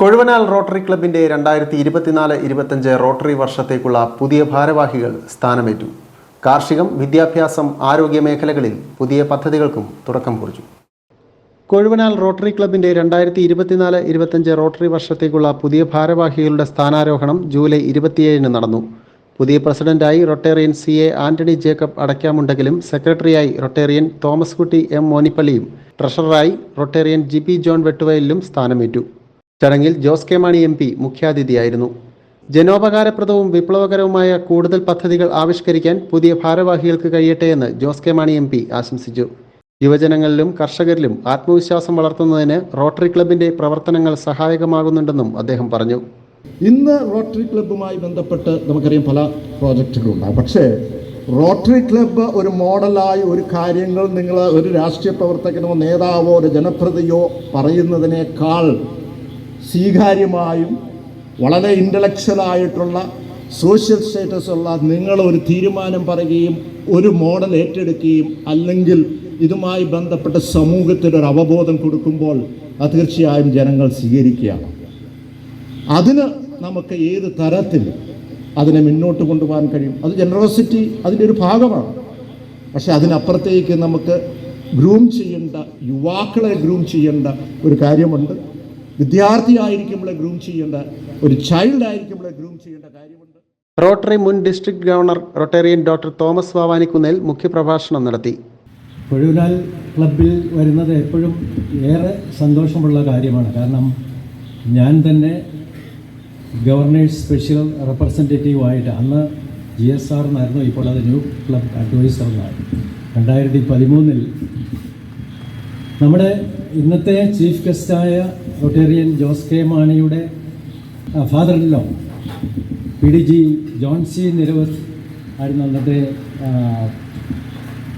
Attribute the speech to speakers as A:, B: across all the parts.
A: Kozhuvanal rotary ക്ലബിന്റെ രണ്ടായിരത്തി ഇരുപത്തിനാല് ഇരുപത്തഞ്ച് റോട്ടറി വർഷത്തേക്കുള്ള പുതിയ ഭാരവാഹികൾ സ്ഥാനമേറ്റു. കാർഷികം വിദ്യാഭ്യാസം ആരോഗ്യ മേഖലകളിൽ പുതിയ പദ്ധതികൾക്കും തുടക്കം കുറിച്ചു. കൊഴുവനാൽ റോട്ടറി ക്ലബിന്റെ രണ്ടായിരത്തി ഇരുപത്തിനാല് ഇരുപത്തഞ്ച് റോട്ടറി വർഷത്തേക്കുള്ള പുതിയ ഭാരവാഹികളുടെ സ്ഥാനാരോഹണം ജൂലൈ ഇരുപത്തിയേഴിന് നടന്നു. പുതിയ പ്രസിഡന്റായി Rotarian C A Antony Jacob അടയ്ക്കാമുണ്ടെങ്കിലും സെക്രട്ടറിയായി റൊട്ടേറിയൻ തോമസ് കുട്ടി എം മോനിപ്പള്ളിയും ട്രഷററായി റൊട്ടേറിയൻ ജി പി ജോൺ വെട്ടുവയലിലും സ്ഥാനമേറ്റു. ചടങ്ങിൽ Jose K Mani M P മുഖ്യാതിഥിയായിരുന്നു. ജനോപകാരപ്രദവും വിപ്ലവകരവുമായ കൂടുതൽ പദ്ധതികൾ ആവിഷ്കരിക്കാൻ പുതിയ ഭാരവാഹികൾക്ക് കഴിയട്ടെ എന്ന് Jose K Mani M P ആശംസിച്ചു. യുവജനങ്ങളിലും കർഷകരിലും ആത്മവിശ്വാസം വളർത്തുന്നതിന് റോട്ടറി ക്ലബിന്റെ പ്രവർത്തനങ്ങൾ സഹായകമാകുന്നുണ്ടെന്നും അദ്ദേഹം പറഞ്ഞു.
B: ഇന്ന് റോട്ടറി ക്ലബ്ബുമായി ബന്ധപ്പെട്ട് നമുക്കറിയാം പല പ്രോജക്റ്റുകളുണ്ടാകും. പക്ഷേ റോട്ടറി ക്ലബ്ബ് ഒരു മോഡലായി ഒരു കാര്യങ്ങൾ നിങ്ങൾ ഒരു രാഷ്ട്രീയ പ്രവർത്തകനോ നേതാവോ ഒരു ജനപ്രതിയോ പറയുന്നതിനേക്കാൾ സ്വീകാര്യമായും വളരെ ഇന്റലക്ച്വലായിട്ടുള്ള സോഷ്യൽ സ്റ്റേറ്റസ് ഉള്ള നിങ്ങൾ ഒരു തീരുമാനം പറയുകയും ഒരു മോഡൽ ഏറ്റെടുക്കുകയും അല്ലെങ്കിൽ ഇതുമായി ബന്ധപ്പെട്ട സമൂഹത്തിന് ഒരു അവബോധം കൊടുക്കുമ്പോൾ അത് തീർച്ചയായും ജനങ്ങൾ സ്വീകരിക്കുകയാണ്. അതിന് നമുക്ക് ഏത് തരത്തിൽ അതിനെ മുന്നോട്ട് കൊണ്ടുപോകാൻ കഴിയും? അത് ജനറോസിറ്റി അതിന്റെ ഒരു ഭാഗമാണ്. പക്ഷേ അതിനപ്പുറത്തേക്ക് നമുക്ക് ഗ്രൂം ചെയ്യേണ്ട യുവാക്കളെ ഗ്രൂം ചെയ്യേണ്ട ഒരു കാര്യമുണ്ട്. വിദ്യാർത്ഥിയായിരിക്കുമ്പോഴേ ഗ്രൂം ചെയ്യേണ്ട ഒരു ചൈൽഡ് ആയിരിക്കുമ്പോൾ ഗ്രൂം ചെയ്യേണ്ട കാര്യമുണ്ട്.
A: റോട്ടറി മുൻ district governor Rotarian doctor Thomas Vavanikunnel മുഖ്യപ്രഭാഷണം നടത്തി.
C: കൊഴുവിനാൽ ക്ലബിൽ വരുന്നത് എപ്പോഴും ഏറെ സന്തോഷമുള്ള കാര്യമാണ്. കാരണം ഞാൻ തന്നെ ഗവർണേഴ്സ് സ്പെഷ്യൽ റെപ്രസെന്റേറ്റീവ് ആയിട്ട് അന്ന് ജി എസ് ആർ എന്നായിരുന്നു ഇപ്പോൾ അത് ന്യൂ ക്ലബ് അഡ്വൈസർ എന്നാണ്. രണ്ടായിരത്തി പതിമൂന്നിൽ നമ്മുടെ ഇന്നത്തെ ചീഫ് ഗസ്റ്റായ റൊട്ടേറിയൻ ജോസ് കെ മാണിയുടെ ഫാദർ ഇല്ലോ P D G John C Niravath ആയിരുന്നു അന്നത്തെ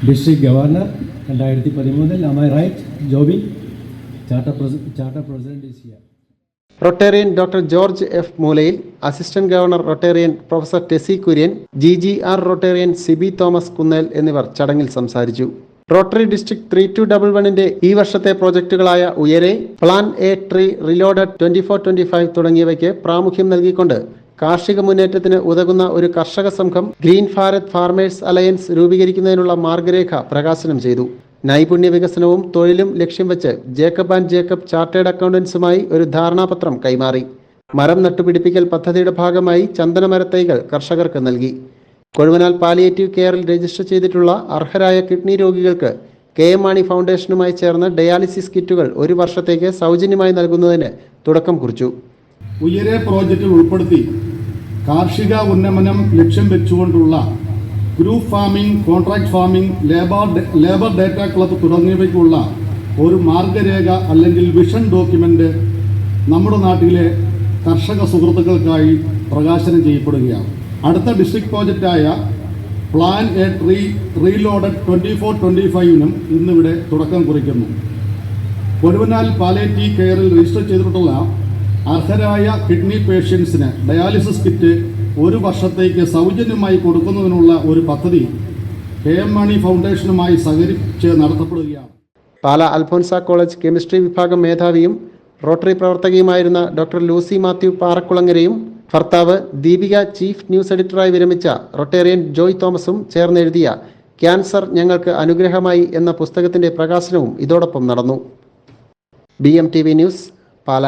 C: ഡിസ്ട്രിക്ട് ഗവർണർ രണ്ടായിരത്തി പതിമൂന്നിൽ I right Joby? Charter charter president is here
A: Rotarian doctor George F Moolayil assistant governor Rotarian professor Tessy Kurian G G R Rotarian Siby Thomas Kunnel എന്നിവർ ചടങ്ങിൽ സംസാരിച്ചു. Rotary district three two double വണ്ണിന്റെ ഈ വർഷത്തെ പ്രോജക്റ്റുകളായ Uyare plan a tree reloaded twenty four twenty five തുടങ്ങിയവയ്ക്ക് പ്രാമുഖ്യം നൽകിക്കൊണ്ട് കാർഷിക മുന്നേറ്റത്തിന് ഉതകുന്ന ഒരു കർഷക സംഘം ഗ്രീൻ ഭാരത് ഫാർമേഴ്സ് അലയൻസ് രൂപീകരിക്കുന്നതിനുള്ള മാർഗരേഖ പ്രകാശനം ചെയ്തു. നൈപുണ്യ വികസനവും തൊഴിലും ലക്ഷ്യം വെച്ച് ജേക്കബ് ആൻഡ് ജേക്കബ് ചാർട്ടേഡ് അക്കൗണ്ടൻസുമായി ഒരു ധാരണാപത്രം കൈമാറി. മരം നട്ടുപിടിപ്പിക്കൽ പദ്ധതിയുടെ ഭാഗമായി ചന്ദനമരത്തൈകൾ കർഷകർക്ക് നൽകി. കൊഴുവനാൽ പാലിയേറ്റീവ് കെയറിൽ രജിസ്റ്റർ ചെയ്തിട്ടുള്ള അർഹരായ കിഡ്നി രോഗികൾക്ക് കെ എം മാണി ഫൗണ്ടേഷനുമായി ചേർന്ന് ഡയാലിസിസ് കിറ്റുകൾ ഒരു വർഷത്തേക്ക് സൗജന്യമായി നൽകുന്നതിന് തുടക്കം കുറിച്ചു.
D: ഉയരെ പ്രോജക്റ്റിൽ ഉൾപ്പെടുത്തി കാർഷിക ഉന്നമനം ലക്ഷ്യം വെച്ചുകൊണ്ടുള്ള group farming contract farming labour labour data club തുടങ്ങിയവയ്ക്കുള്ള ഒരു മാർഗരേഖ അല്ലെങ്കിൽ വിഷൻ ഡോക്യുമെന്റ് നമ്മുടെ നാട്ടിലെ കർഷക സുഹൃത്തുക്കൾക്കായി പ്രകാശനം ചെയ്യപ്പെടുകയാണ്. അടുത്ത district പ്രോജക്റ്റായ plan a tree reloaded twenty four twenty ഫൈവിനും ഇന്നിവിടെ തുടക്കം കുറിക്കുന്നു. കൊഴുവനാൽ പാലേറ്റി കെയറിൽ രജിസ്റ്റർ ചെയ്തിട്ടുള്ള അർഹരായ കിഡ്നി പേഷ്യൻസിന് ഡയാലിസിസ് കിറ്റ് ഒരു വർഷത്തേക്ക് സൗജന്യമായി കൊടുക്കുന്നതിനുള്ള ഒരു പദ്ധതി കെ എം മണി ഫൗണ്ടേഷനുമായി സഹകരിച്ച് നടത്തപ്പെടുകയാണ്.
A: പാല അൽഫോൻസ കോളേജ് കെമിസ്ട്രി വിഭാഗം മേധാവിയും റോട്ടറി പ്രവർത്തകയുമായിരുന്ന ഡോക്ടർ ലൂസി മാത്യു പാറക്കുളങ്ങരയും ഭർത്താവ് ദീപിക ചീഫ് ന്യൂസ് എഡിറ്ററായി വിരമിച്ച റൊട്ടേറിയൻ ജോയ് തോമസും ചേർന്നെഴുതിയ ക്യാൻസർ ഞങ്ങൾക്ക് അനുഗ്രഹമായി എന്ന പുസ്തകത്തിന്റെ പ്രകാശനവും ഇതോടൊപ്പം നടന്നു. B M T V news Pala.